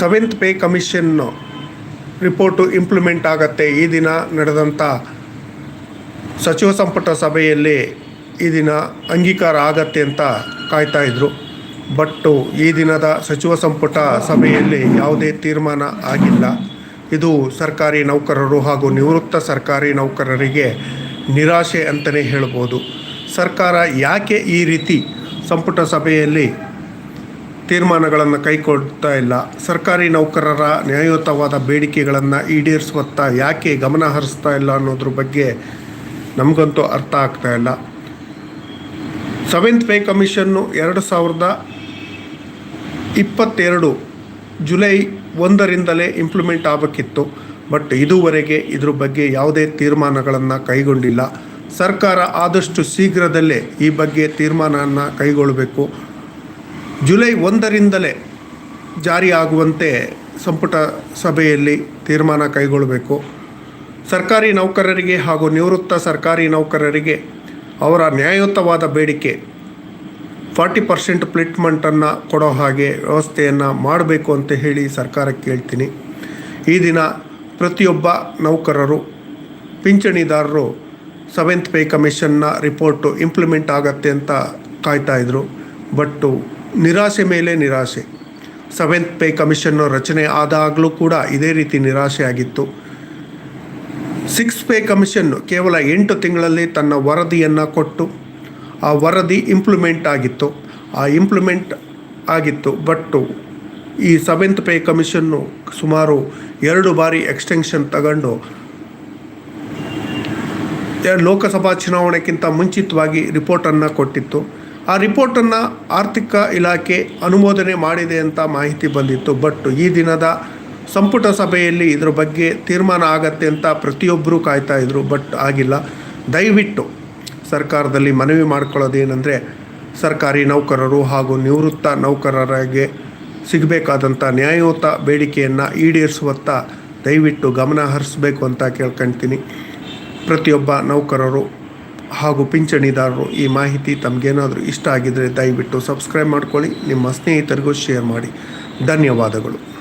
Seventh pay commission report implement ಆಗತ್ತೆ. ಈ ದಿನ ನಡೆದಂಥ ಸಚಿವ ಸಂಪುಟ ಸಭೆಯಲ್ಲಿ ಈ ದಿನ ಅಂಗೀಕಾರ ಆಗತ್ತೆ ಅಂತ ಕಾಯ್ತಾ ಇದ್ರು. ಬಟ್ಟು ಈ ದಿನದ ಸಚಿವ ಸಂಪುಟ ಸಭೆಯಲ್ಲಿ ಯಾವುದೇ ತೀರ್ಮಾನ ಆಗಿಲ್ಲ. ಇದು ಸರ್ಕಾರಿ ನೌಕರರು ಹಾಗೂ ನಿವೃತ್ತ ಸರ್ಕಾರಿ ನೌಕರರಿಗೆ ನಿರಾಶೆ ಅಂತಲೇ ಹೇಳ್ಬೋದು. ಸರ್ಕಾರ ಯಾಕೆ ಈ ರೀತಿ ಸಂಪುಟ ಸಭೆಯಲ್ಲಿ ತೀರ್ಮಾನಗಳನ್ನು ಕೈಗೊಳ್ತಾ ಇಲ್ಲ. ಸರ್ಕಾರಿ ನೌಕರರ ನ್ಯಾಯಯುತವಾದ ಬೇಡಿಕೆಗಳನ್ನು ಈಡೇರಿಸುವತ್ತ ಯಾಕೆ ಗಮನ ಹರಿಸ್ತಾ ಇಲ್ಲ ಅನ್ನೋದ್ರ ಬಗ್ಗೆ ನಮಗಂತೂ ಅರ್ಥ ಆಗ್ತಾ ಇಲ್ಲ. ಸೆವೆಂತ್ ಪೇ ಕಮಿಷನ್ನು ಎರಡು ಸಾವಿರದ ಇಪ್ಪತ್ತೆರಡು ಜುಲೈ ಒಂದರಿಂದಲೇ ಇಂಪ್ಲಿಮೆಂಟ್ ಆಗಬೇಕಿತ್ತು ಬಟ್ ಇದುವರೆಗೆ ಇದ್ರ ಬಗ್ಗೆ ಯಾವುದೇ ತೀರ್ಮಾನಗಳನ್ನು ಕೈಗೊಂಡಿಲ್ಲ. ಸರ್ಕಾರ ಆದಷ್ಟು ಶೀಘ್ರದಲ್ಲೇ ಈ ಬಗ್ಗೆ ತೀರ್ಮಾನವನ್ನು ಕೈಗೊಳ್ಳಬೇಕು ಜುಲೈ ಒಂದರಿಂದಲೇ ಜಾರಿಯಾಗುವಂತೆ ಸಂಪುಟ ಸಭೆಯಲ್ಲಿ ತೀರ್ಮಾನ ಕೈಗೊಳ್ಳಬೇಕು. ಸರ್ಕಾರಿ ನೌಕರರಿಗೆ ಹಾಗೂ ನಿವೃತ್ತ ಸರ್ಕಾರಿ ನೌಕರರಿಗೆ ಅವರ ನ್ಯಾಯಯುತವಾದ ಬೇಡಿಕೆ ಫಾರ್ಟಿ ಪರ್ಸೆಂಟ್ ಪ್ಲಿಟ್ಮೆಂಟನ್ನು ಕೊಡೋ ಹಾಗೆ ವ್ಯವಸ್ಥೆಯನ್ನು ಮಾಡಬೇಕು ಅಂತ ಹೇಳಿ ಸರ್ಕಾರಕ್ಕೆ ಹೇಳ್ತೀನಿ ಈ ದಿನ ಪ್ರತಿಯೊಬ್ಬ ನೌಕರರು, ಪಿಂಚಣಿದಾರರು ಸೆವೆಂತ್ ಪೇ ಕಮಿಷನ್ನ ರಿಪೋರ್ಟು ಇಂಪ್ಲಿಮೆಂಟ್ ಆಗತ್ತೆ ಅಂತ ಕಾಯ್ತಾ ಇದ್ರು. ಬಟ್ಟು ನಿರಾಶೆ ಮೇಲೆ ನಿರಾಸೆ. ಸೆವೆಂತ್ ಪೇ ಕಮಿಷನ್ನು ರಚನೆ ಆದಾಗಲೂ ಕೂಡ ಇದೇ ರೀತಿ ನಿರಾಸೆ ಆಗಿತ್ತು ಸಿಕ್ಸ್ ಪೇ ಕಮಿಷನ್ನು ಕೇವಲ ಎಂಟು ತಿಂಗಳಲ್ಲಿ ತನ್ನ ವರದಿಯನ್ನು ಕೊಟ್ಟು, ಆ ವರದಿ ಇಂಪ್ಲಿಮೆಂಟ್ ಆಗಿತ್ತು. ಆ ಇಂಪ್ಲಿಮೆಂಟ್ ಆಗಿತ್ತು, ಬಟ್ಟು ಈ ಸೆವೆಂತ್ ಪೇ ಕಮಿಷನ್ನು ಸುಮಾರು ಎರಡು ಬಾರಿ ಎಕ್ಸ್ಟೆನ್ಷನ್ ತಗೊಂಡು, ಲೋಕಸಭಾ ಚುನಾವಣೆಗಿಂತ ಮುಂಚಿತವಾಗಿ ರಿಪೋರ್ಟನ್ನು ಕೊಟ್ಟಿತ್ತು. ಆ ರಿಪೋರ್ಟನ್ನು ಆರ್ಥಿಕ ಇಲಾಖೆ ಅನುಮೋದನೆ ಮಾಡಿದೆ ಅಂತ ಮಾಹಿತಿ ಬಂದಿತ್ತು. ಬಟ್ ಈ ದಿನದ ಸಂಪುಟ ಸಭೆಯಲ್ಲಿ ಇದರ ಬಗ್ಗೆ ತೀರ್ಮಾನ ಆಗತ್ತೆ ಅಂತ ಪ್ರತಿಯೊಬ್ಬರೂ ಕಾಯ್ತಾ ಇದ್ರು. ಬಟ್ ಆಗಿಲ್ಲ. ದಯವಿಟ್ಟು ಸರ್ಕಾರದಲ್ಲಿ ಮನವಿ ಮಾಡ್ಕೊಳ್ಳೋದೇನೆಂದರೆ ಸರ್ಕಾರಿ ನೌಕರರು ಹಾಗೂ ನಿವೃತ್ತ ನೌಕರರಿಗೆ ಸಿಗಬೇಕಾದಂಥ ನ್ಯಾಯಯುತ ಬೇಡಿಕೆಯನ್ನು ಈಡೇರಿಸುವತ್ತ ದಯವಿಟ್ಟು ಗಮನ ಹರಿಸಬೇಕು ಅಂತ ಕೇಳ್ಕೊಳ್ತೀನಿ ಪ್ರತಿಯೊಬ್ಬ ನೌಕರರು ಹಾಗೂ ಪಿಂಚಣಿದಾರರು ಈ ಮಾಹಿತಿ ತಮಗೇನಾದರೂ ಇಷ್ಟ ಆಗಿದ್ದರೆ ದಯವಿಟ್ಟು ಸಬ್ಸ್ಕ್ರೈಬ್ ಮಾಡ್ಕೊಳ್ಳಿ, ನಿಮ್ಮ ಸ್ನೇಹಿತರಿಗೂ ಶೇರ್ ಮಾಡಿ. ಧನ್ಯವಾದಗಳು.